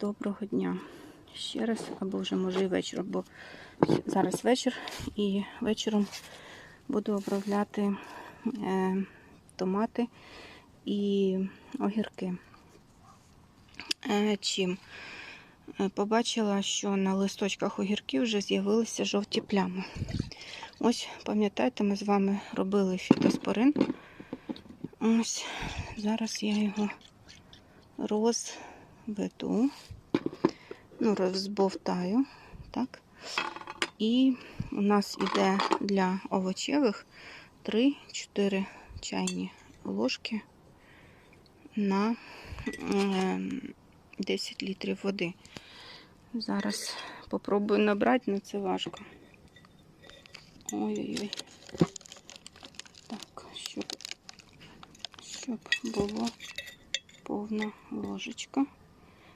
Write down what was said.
доброго дня. Ще раз, або вже може і вечір, бо зараз вечір і вечором буду обробляти е, томати і огірки. Е, чим? Е, Побачила, що на листочках огірків вже з'явилися жовті плями. Ось, пам'ятаєте, ми з вами робили фітоспорин. Ось, зараз я його розведу, ну, розбовтаю, так. І у нас іде для овочевих 3-4 чайні ложки на е, 10 літрів води. Зараз попробую набрати, але це важко. Ой-ой-ой. Так, щоб, щоб було повна ложечка.